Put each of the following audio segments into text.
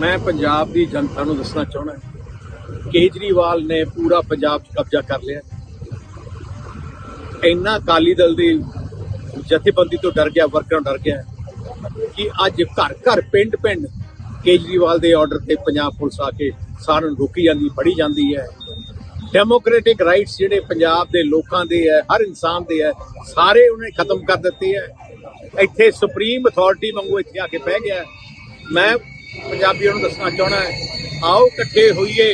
ਮੈਂ ਪੰਜਾਬ ਦੀ ਜਨਤਾ ਨੂੰ ਦੱਸਣਾ ਚਾਹੁੰਦਾ ਕੇਜਰੀਵਾਲ ਨੇ ਪੂਰਾ ਪੰਜਾਬ 'ਚ ਕਬਜ਼ਾ ਕਰ ਲਿਆ। ਇੰਨਾ ਅਕਾਲੀ ਦਲ ਦੀ ਜਥੇਬੰਦੀ ਤੋਂ ਡਰ ਗਿਆ, ਵਰਕਰਾਂ ਡਰ ਗਿਆ ਕਿ ਅੱਜ ਘਰ ਘਰ, ਪਿੰਡ ਪਿੰਡ ਕੇਜਰੀਵਾਲ ਦੇ ਆਰਡਰ ਤੇ ਪੰਜਾਬ ਪੁਲਿਸ ਆ ਕੇ ਸਾਰਿਆਂ ਨੂੰ ਰੋਕੀ ਜਾਂਦੀ, ਫੜੀ ਜਾਂਦੀ ਹੈ। ਡੈਮੋਕ੍ਰੈਟਿਕ ਰਾਈਟਸ ਜਿਹੜੇ ਪੰਜਾਬ ਦੇ ਲੋਕਾਂ ਦੇ ਹੈ, ਹਰ ਇਨਸਾਨ ਦੇ ਹੈ, ਸਾਰੇ ਉਹਨੇ ਖਤਮ ਕਰ ਦਿੱਤੇ ਹੈ। ਇੱਥੇ ਸੁਪਰੀਮ ਅਥਾਰਟੀ ਵਾਂਗੂ ਇੱਥੇ ਆ ਕੇ ਬਹਿ ਗਿਆ। ਮੈਂ ਪੰਜਾਬੀਆਂ ਨੂੰ ਦੱਸਣਾ ਚਾਹਣਾ ਹੈ। ਆਓ ਇਕੱਠੇ ਹੋਈਏ।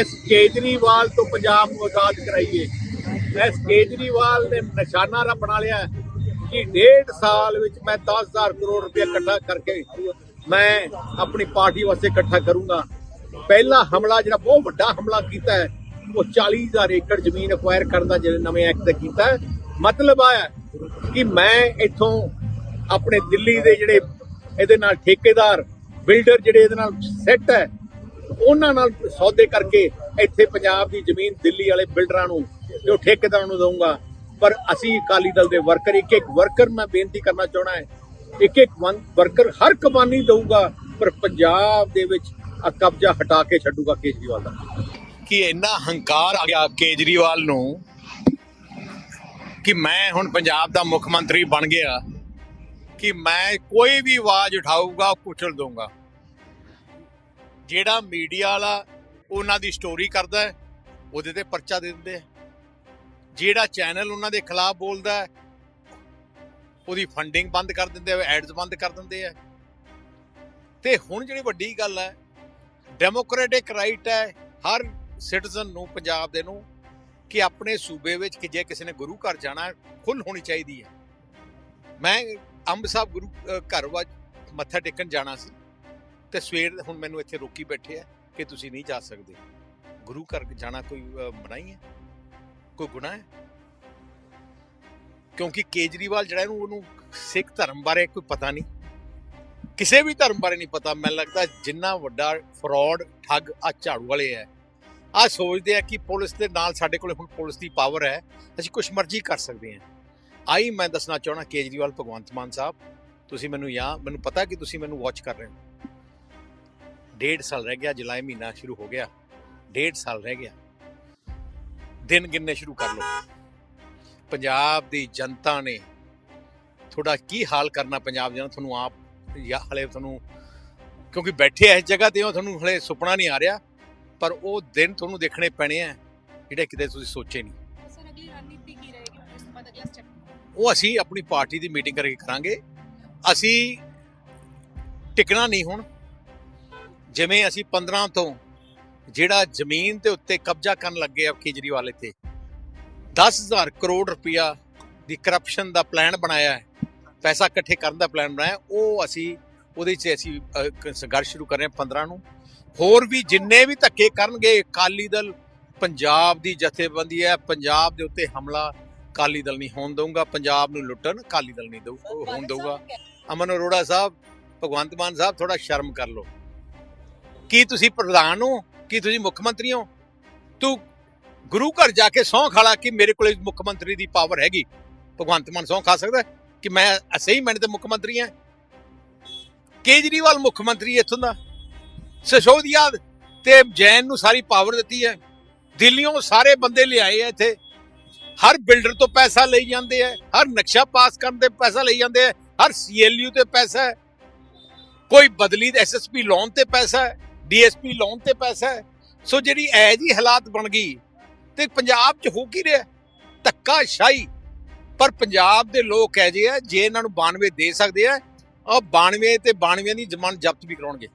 ਇਸ ਕੇਜਰੀਵਾਲ ਤੋਂ ਪੰਜਾਬ ਨੂੰ ਆਜ਼ਾਦ ਕਰਾਈਏ। ਇਸ ਕੇਜਰੀਵਾਲ ਨੇ ਨਿਸ਼ਾਨਾ ਰਾ ਬਣਾ ਲਿਆ ਕਿ ਡੇਢ ਸਾਲ ਵਿੱਚ ਮੈਂ 10000 ਕਰੋੜ ਰੁਪਏ ਇਕੱਠਾ ਕਰਕੇ ਮੈਂ ਆਪਣੀ ਪਾਰਟੀ ਵਾਸਤੇ ਇਕੱਠਾ ਕਰੂੰਗਾ। ਪਹਿਲਾ ਹਮਲਾ ਜਿਹੜਾ ਬਹੁਤ ਵੱਡਾ ਹਮਲਾ ਕੀਤਾ ਹੈ, ਉਹ 40000 ਏਕੜ ਜ਼ਮੀਨ ਅਕਵਾਇਰ ਕਰਨ ਦਾ ਜਿਹੜੇ ਨਵੇਂ ਐਕਟ ਤੇ ਕੀਤਾ ਮਤਲਬ ਆ ਕਿ ਮੈਂ ਇੱਥੋਂ ਆਪਣੇ ਦਿੱਲੀ ਦੇ ਜਿਹੜੇ ਇਹਦੇ ਨਾਲ ਠੇਕੇਦਾਰ ਬਿਲਡਰ ਜਿਹੜੇ ਇਹਦੇ ਨਾਲ ਸੈੱਟ ਹੈ, ਉਹਨਾਂ ਨਾਲ ਸੌਦੇ ਕਰਕੇ ਇੱਥੇ ਪੰਜਾਬ ਦੀ ਜ਼ਮੀਨ ਦਿੱਲੀ ਵਾਲੇ ਬਿਲਡਰਾਂ ਨੂੰ ਤੇ ਉਹ ਠੇਕੇਦਾਰਾਂ ਨੂੰ ਦਊਂਗਾ। ਪਰ ਅਸੀਂ ਅਕਾਲੀ ਦਲ ਦੇ ਵਰਕਰ ਇੱਕ ਇੱਕ ਵਰਕਰ ਮੈਂ ਬੇਨਤੀ ਕਰਨਾ ਚਾਹਣਾ ਹੈ ਇੱਕ ਇੱਕ ਵਰਕਰ ਹਰ ਕਮਾਨੀ ਦਊਗਾ, ਪਰ ਪੰਜਾਬ ਦੇ ਵਿੱਚ ਕਬਜ਼ਾ ਹਟਾ ਕੇ ਛੱਡੂਗਾ ਕੇਜਰੀਵਾਲ ਦਾ। ਕਿ ਇੰਨਾ ਹੰਕਾਰ ਆ ਗਿਆ ਕੇਜਰੀਵਾਲ ਨੂੰ ਕਿ ਮੈਂ ਹੁਣ ਪੰਜਾਬ ਦਾ ਮੁੱਖ ਮੰਤਰੀ ਬਣ ਗਿਆ, ਕਿ ਮੈਂ ਕੋਈ ਵੀ ਆਵਾਜ਼ ਉਠਾਊਗਾ ਉਹ ਕੁਚਲ ਦਊਂਗਾ। ਜਿਹੜਾ ਮੀਡੀਆ ਵਾਲਾ ਉਹਨਾਂ ਦੀ ਸਟੋਰੀ ਕਰਦਾ ਹੈ, ਉਹਦੇ ਤੇ ਪਰਚਾ ਦੇ ਦਿੰਦੇ ਆ। ਜਿਹੜਾ ਚੈਨਲ ਉਹਨਾਂ ਦੇ ਖਿਲਾਫ ਬੋਲਦਾ ਹੈ, ਉਹਦੀ ਫੰਡਿੰਗ ਬੰਦ ਕਰ ਦਿੰਦੇ ਆ ਐਡਸ ਬੰਦ ਕਰ ਦਿੰਦੇ ਆ। ਤੇ ਹੁਣ ਜਿਹੜੀ ਵੱਡੀ ਗੱਲ ਹੈ ਡੈਮੋਕ੍ਰੈਟਿਕ ਰਾਈਟ ਹੈ, ਹਰ ਸਿਟੀਜ਼ਨ ਨੂੰ, ਪੰਜਾਬ ਦੇ ਨੂੰ, ਕਿ ਆਪਣੇ ਸੂਬੇ ਵਿੱਚ ਕਿ ਜੇ ਕਿਸੇ ਨੇ ਗੁਰੂ ਘਰ ਜਾਣਾ ਖੁੱਲ ਹੋਣੀ ਚਾਹੀਦੀ ਹੈ। ਮੈਂ ਅੰਬ ਸਾਹਿਬ ਗੁਰੂ ਘਰ ਵਿੱਚ ਮੱਥਾ ਟੇਕਣ ਜਾਣਾ ਸੀ। ਤੇ ਸਵੇਰ ਹੁਣ ਮੈਨੂੰ ਇੱਥੇ ਰੋਕੀ ਬੈਠੇ ਆ ਕਿ ਤੁਸੀਂ ਨਹੀਂ ਜਾ ਸਕਦੇ। ਗੁਰੂ ਘਰ ਜਾਣਾ ਕੋਈ ਮਨਾਹੀ ਹੈ? ਕੋਈ ਗੁਨਾਹ ਹੈ? ਕਿਉਂਕਿ ਕੇਜਰੀਵਾਲ ਜਿਹੜਾ ਇਹਨੂੰ ਉਹਨੂੰ ਸਿੱਖ ਧਰਮ ਬਾਰੇ ਕੋਈ ਪਤਾ ਨਹੀਂ। ਕਿਸੇ ਵੀ ਧਰਮ ਬਾਰੇ ਨਹੀਂ ਪਤਾ। ਮੈਨੂੰ ਲੱਗਦਾ ਜਿੰਨਾ ਵੱਡਾ ਫਰਾਡ, ਠੱਗ ਆ ਝਾੜੂ ਵਾਲੇ ਹੈ। ਆ ਸੋਚਦੇ ਆ ਕਿ ਪੁਲਿਸ ਦੇ ਨਾਲ ਸਾਡੇ ਕੋਲ ਹੁਣ ਪੁਲਿਸ ਦੀ ਪਾਵਰ ਹੈ। ਅਸੀਂ ਕੁਝ ਮਰਜ਼ੀ ਕਰ ਸਕਦੇ ਹਾਂ। ਆਈ ਮੈਂ ਦੱਸਣਾ ਚਾਹਣਾ ਕੇਜਰੀਵਾਲ, ਭਗਵੰਤ ਮਾਨ ਸਾਹਿਬ, ਤੁਸੀਂ ਮੈਨੂੰ ਯਾ ਮੈਨੂੰ ਪਤਾ ਕਿ ਤੁਸੀਂ ਮੈਨੂੰ ਵਾਚ ਕਰ ਰਹੇ ਹੋ। ਡੇਢ ਸਾਲ ਰਹਿ ਗਿਆ ਜੁਲਾਈ ਮਹੀਨਾ ਸ਼ੁਰੂ ਹੋ ਗਿਆ। ਡੇਢ ਸਾਲ ਰਹਿ ਗਿਆ। ਦਿਨ ਗਿਣਨੇ ਸ਼ੁਰੂ ਕਰ ਲਓ। ਪੰਜਾਬ ਦੀ ਜਨਤਾ ਨੇ ਥੋੜਾ ਕੀ ਹਾਲ ਕਰਨਾ ਪੰਜਾਬ ਨਾਲ? ਤੁਹਾਨੂੰ ਆਪ ਜਾਂ ਹਲੇ ਤੁਹਾਨੂੰ ਕਿਉਂਕਿ ਬੈਠੇ ਇਸ ਜਗ੍ਹਾ ਤੇ ਹੋ ਤੁਹਾਨੂੰ ਹਲੇ ਸੁਪਨਾ ਨਹੀਂ ਆ ਰਿਹਾ। ਪਰ ਉਹ ਦਿਨ ਤੁਹਾਨੂੰ ਦੇਖਣੇ ਪੈਣੇ ਆ ਜਿਹੜੇ ਕਿਤੇ ਤੁਸੀਂ ਸੋਚੇ ਨਹੀਂ। ਸਰ ਅਗਲੀ ਰਣਨੀਤੀ ਕੀ ਰਹੇਗੀ? ਇਸ ਤੋਂ ਬਾਅਦ ਅਗਲਾ ਸਟੈਪ ਉਹ ਅਸੀਂ ਆਪਣੀ ਪਾਰਟੀ ਦੀ ਮੀਟਿੰਗ ਕਰਕੇ ਕਰਾਂਗੇ। ਅਸੀਂ ਟਿਕਣਾ ਨਹੀਂ ਹੁਣ। ਜਿਵੇਂ ਅਸੀਂ 15 ਤੋਂ ਜਿਹੜਾ ਜ਼ਮੀਨ ਦੇ ਉੱਤੇ ਕਬਜ਼ਾ ਕਰਨ ਲੱਗੇ ਆ ਕੇਜਰੀਵਾਲ ਇੱਥੇ 10000 ਕਰੋੜ ਰੁਪਇਆ ਦੀ ਕਰਪਸ਼ਨ ਦਾ ਪਲਾਨ ਬਣਾਇਆ ਹੈ ਪੈਸਾ ਇਕੱਠੇ ਕਰਨ ਦਾ ਪਲਾਨ ਬਣਾਇਆ ਉਹ ਅਸੀਂ ਉਹਦੇ 'ਚ ਅਸੀਂ ਸੰਘਰਸ਼ ਸ਼ੁਰੂ ਕਰ ਰਹੇ ਹਾਂ 15 ਨੂੰ। ਹੋਰ ਵੀ ਜਿੰਨੇ ਵੀ ਧੱਕੇ ਕਰਨਗੇ ਅਕਾਲੀ ਦਲ ਪੰਜਾਬ ਦੀ ਜਥੇਬੰਦੀ ਹੈ ਪੰਜਾਬ ਦੇ ਉੱਤੇ ਹਮਲਾ ਅਕਾਲੀ ਦਲ ਨਹੀਂ ਹੋਣ ਦਊਗਾ ਪੰਜਾਬ ਨੂੰ ਲੁੱਟਣ ਅਕਾਲੀ ਦਲ ਨਹੀਂ ਹੋਣ ਦਊਗਾ। ਅਮਨ ਅਰੋੜਾ ਸਾਹਿਬ ਭਗਵੰਤ ਮਾਨ ਸਾਹਿਬ ਥੋੜਾ ਸ਼ਰਮ ਕਰ ਲਓ। ਕੀ ਤੁਸੀਂ ਪ੍ਰਧਾਨ ਹੋ? ਕੀ ਤੁਸੀਂ ਮੁੱਖ ਮੰਤਰੀ ਹੋ? ਤੂੰ ਗੁਰੂ ਘਰ ਜਾ ਕੇ ਸਹੁੰ ਖਾਲਾ ਕਿ ਮੇਰੇ ਕੋਲੇ ਮੁੱਖ ਮੰਤਰੀ ਦੀ ਪਾਵਰ ਹੈਗੀ? ਭਗਵੰਤ ਮਾਨ ਸਹੁੰ ਖਾ ਸਕਦਾ ਕਿ ਮੈਂ ਸਹੀ ਮੈਨੇ ਤੇ ਮੁੱਖ ਮੰਤਰੀ ਹਾਂ? ਕੇਜਰੀਵਾਲ ਮੁੱਖ ਮੰਤਰੀ ਇੱਥੋਂ ਦਾ। ਸਿਸੋਦੀਆ ਤੇ ਜੈਨ ਨੂੰ ਸਾਰੀ ਪਾਵਰ ਦਿੱਤੀ ਹੈ। ਦਿੱਲੀੋਂ ਸਾਰੇ ਬੰਦੇ ਲਿਆਏ ਆ ਇੱਥੇ। ਹਰ ਬਿਲਡਰ ਤੋਂ ਪੈਸਾ ਲਈ ਜਾਂਦੇ ਆ। ਹਰ ਨਕਸ਼ਾ ਪਾਸ ਕਰਨ ਦੇ ਪੈਸਾ ਲਈ ਜਾਂਦੇ ਆ। ਹਰ ਸੀਐਲਯੂ ਤੇ ਪੈਸਾ ਹੈ। ਕੋਈ ਬਦਲੀ ਐਸਐਸਪੀ ਲੋਨ ਤੇ ਪੈਸਾ ਹੈ। ਡੀਐਸਪੀ ਲੋਨ ਤੇ ਪੈਸਾ ਹੈ। ਸੋ ਜਿਹੜੀ ਐ ਜੀ ਹਾਲਾਤ ਬਣ ਗਈ ਤੇ ਪੰਜਾਬ 'ਚ ਹੋ ਕੀ ਰਿਹਾ? ਧੱਕਾ ਸ਼ਾਹੀ ਪਰ ਪੰਜਾਬ ਦੇ ਲੋਕ ਐ ਜੇ ਆ, ਜੇ ਇਹਨਾਂ ਨੂੰ 92 ਦੇ ਸਕਦੇ ਆ ਉਹ 92 ਤੇ 92 ਦੀ ਜ਼ਮਾਨਤ ਜ਼ਬਤ ਵੀ ਕਰਾਉਣਗੇ।